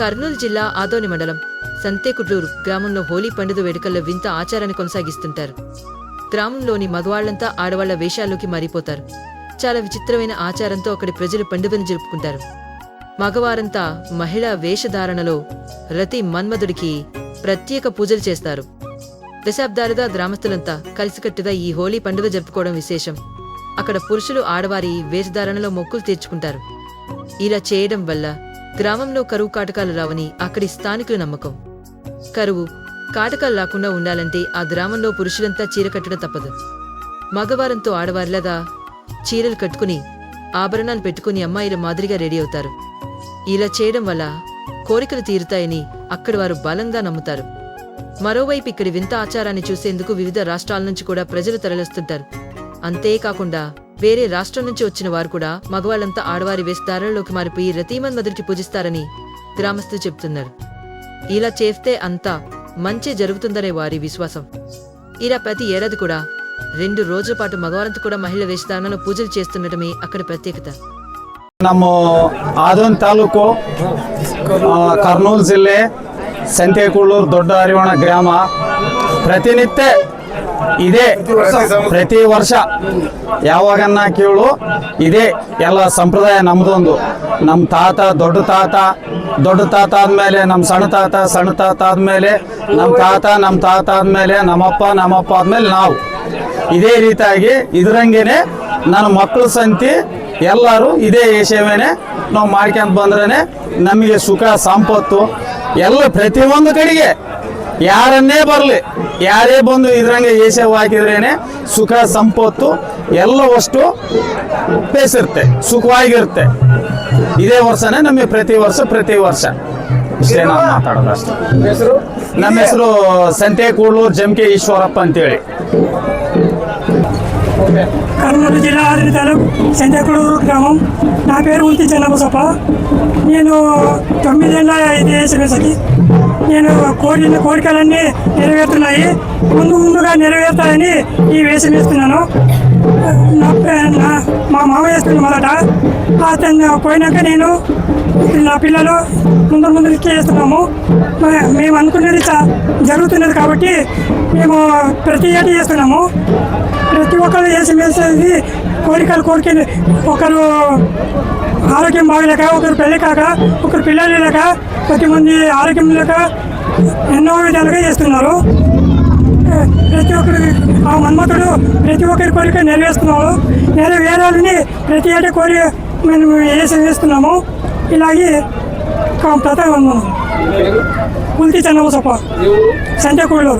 కర్నూలు జిల్లా ఆదోని మండలం సంతేకుట్లూరు గ్రామంలో హోలీ పండుగ వేడుకల్లో వింత ఆచారాన్ని కొనసాగిస్తుంటారు. గ్రామంలోని మగవాళ్ళంతా ఆడవాళ్ళ వేషాల్లోకి మారిపోతారు. చాలా విచిత్రమైన ఆచారంతో అక్కడి ప్రజలు పండుగను జరుపుకుంటారు. మగవారంతా మహిళా వేషధారణలో రతి మన్మధుడికి ప్రత్యేక పూజలు చేస్తారు. దశాబ్దాలుగా గ్రామస్తులంతా కలిసికట్టుగా ఈ హోలీ పండుగ జరుపుకోవడం విశేషం. అక్కడ పురుషులు ఆడవారి వేషధారణలో మొక్కులు తీర్చుకుంటారు. ఇలా చేయడం వల్ల గ్రామంలో కరువు కాటకాలు రావని అక్కడి స్థానికుల నమ్మకం. కరువు కాటకాలు రాకుండా ఉండాలంటే ఆ గ్రామంలో పురుషులంతా చీర కట్టడం తప్పదు. మగవారంతో ఆడవారిలాగా చీరలు కట్టుకుని ఆభరణాలు పెట్టుకుని అమ్మాయిల మాదిరిగా రెడీ అవుతారు. ఇలా చేయడం వల్ల కోరికలు తీరుతాయని అక్కడి వారు బలంగా నమ్ముతారు. మరోవైపు ఇక్కడి వింత ఆచారాన్ని చూసేందుకు వివిధ రాష్ట్రాల నుంచి కూడా ప్రజలు తరలిస్తుంటారు. అంతేకాకుండా వేరే రాష్ట్రం నుంచి వచ్చిన వారు కూడా మగవాళ్ళంతా ఆడవారి వేస్తారంలోకి మారిపోయి రతీమన్ మధురికి పూజిస్తారని గ్రామస్తులు చెబుతున్నారు ఇలా చేస్తే అంతా మంచి జరుగుతుందనే వారి విశ్వాసం ఇలా ప్రతి ఏడాది కూడా రెండు రోజుల పాటు మగవారంతా కూడా మహిళ వేషధారణలో పూజలు చేస్తుండటమే అక్కడ ప్రత్యేకత ನಮ್ಮ ಆದೋನ್ ತಾಲೂಕು ಆ, ಕರ್ನೂಲ್ ಜಿಲ್ಲೆ ಸಂತೆಕುಳ್ಳೂರು ದೊಡ್ಡ ಹರಿವಣ ಗ್ರಾಮ ಪ್ರತಿನಿತ್ಯ ಇದೇ ಪ್ರತಿ ವರ್ಷ ಯಾವಾಗನ್ನ ಕೇಳು, ಇದೇ ಎಲ್ಲ ಸಂಪ್ರದಾಯ ನಮ್ದೊಂದು. ನಮ್ಮ ತಾತ, ದೊಡ್ಡ ತಾತ ದೊಡ್ಡ ತಾತ ಆದ್ಮೇಲೆ ನಮ್ಮ ಸಣ್ಣ ತಾತ ಸಣ್ಣ ತಾತ ಆದ್ಮೇಲೆ ನಮ್ಮ ತಾತ ನಮ್ಮ ತಾತ ಆದ್ಮೇಲೆ ನಮ್ಮಪ್ಪ ನಮ್ಮಪ್ಪ ಆದ್ಮೇಲೆ ನಾವು. ಇದೇ ರೀತಿಯಾಗಿ ಇದ್ರಂಗೇನೆ ನನ್ನ ಮಕ್ಕಳ ಸಂತಿ ಎಲ್ಲರೂ ಇದೇ ಏಷ್ಯವೇನೆ ನಾವು ಮಾಡ್ಕೊಂತ ಬಂದ್ರೇನೆ ನಮಗೆ ಸುಖ, ಸಂಪತ್ತು ಎಲ್ಲ ಪ್ರತಿಯೊಂದು ಕಡೆಗೆ ಯಾರನ್ನೇ ಬರಲಿ ಯಾರೇ ಬಂದು ಇದ್ರಂಗೆ ಏಷವ್ ಹಾಕಿದ್ರೇನೆ ಸುಖ ಸಂಪತ್ತು ಎಲ್ಲವಷ್ಟು ಬೇಸಿರುತ್ತೆ ಸುಖವಾಗಿರುತ್ತೆ ಇದೇ ವರ್ಷನೇ ನಮಗೆ ಪ್ರತಿ ವರ್ಷ ಪ್ರತಿ ವರ್ಷ ಇಷ್ಟೇ ನಾವು ಮಾತಾಡೋದು ಅಷ್ಟೇ ನಮ್ಮ ಹೆಸರು ಸಂತೆಕೂಳೂರು ಜಮ್ಕೆ ಈಶ್ವರಪ್ಪ ಅಂತೇಳಿ కర్నూలు జిల్లా ఆదిరి తాలూకు సంతకుడూరు గ్రామం నా పేరు ఉంతి చెన్నబసప్ప నేను తొమ్మిదేళ్ళ ఇది వేసరికి నేను కోరిన కోరికలన్నీ నెరవేరుతున్నాయి. ముందు ముందుగా నెరవేరుతాయని ఈ వేషం వేస్తున్నాను. నా పే- నా- మా మామ వేస్తుంది మొదట అతను పోయినాక నేను నా పిల్లలు ముందు ముందు చేస్తున్నాము. మే- మేము అనుకునేది జరుగుతున్నది కాబట్టి మేము ప్రతి ఏటి చేస్తున్నాము. ప్రతి ఒక్కరు వేసి వేసేది కోరికలు కోరిక ఒకరు ఆరోగ్యం బాగలేక ఒకరు పెళ్ళి కాక ఒకరు పిల్లలు లేక కొద్దిమంది ఆరోగ్యం లేక ఎన్నో విధాలుగా చేస్తున్నారు. ప్రతి ఒక్కరు ఆ మన్మతుడు ప్రతి ఒక్కరి కోరిక నెరవేరుస్తున్నాడు. నెరవేరాలని ప్రతి ఏటా కోరి మేము వేసి వేస్తున్నాము ఇలాగే ప్రతాపం ఉల్తి చెన్నబసప్ప సంతకూడూరు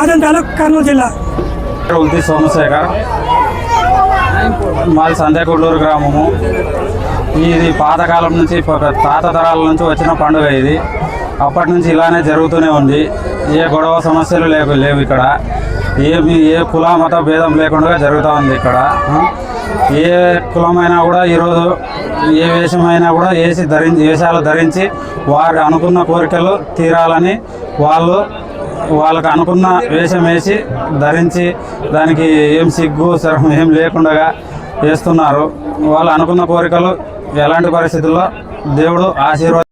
ఆదం తాలూక్ కర్నూలు జిల్లా. ఉల్తి సోమశేఖర్ మాది సందేకొల్లూరు గ్రామము. ఇది పాతకాలం నుంచి పాత తాత తరాల నుంచి వచ్చిన పండుగ ఇది. అప్పటి నుంచి ఇలానే జరుగుతూనే ఉంది. ఏ గొడవ సమస్యలు లేవు లేవు ఇక్కడ. ఏమి ఏ కుల మత భేదం లేకుండా జరుగుతూ ఉంది ఇక్కడ. ఏ కులమైనా కూడా ఈరోజు ఏ వేషమైనా కూడా వేసి ధరించి వేషాలు ధరించి వారు అనుకున్న కోరికలు తీరాలని వాళ్ళు వాళ్ళకి అనుకున్న వేషం వేసి ధరించి దానికి ఏం సిగ్గు శరం ఏం లేకుండా వేస్తున్నారు. వాళ్ళు అనుకున్న కోరికలు ఎలాంటి పరిస్థితుల్లో దేవుడు ఆశీర్వాదం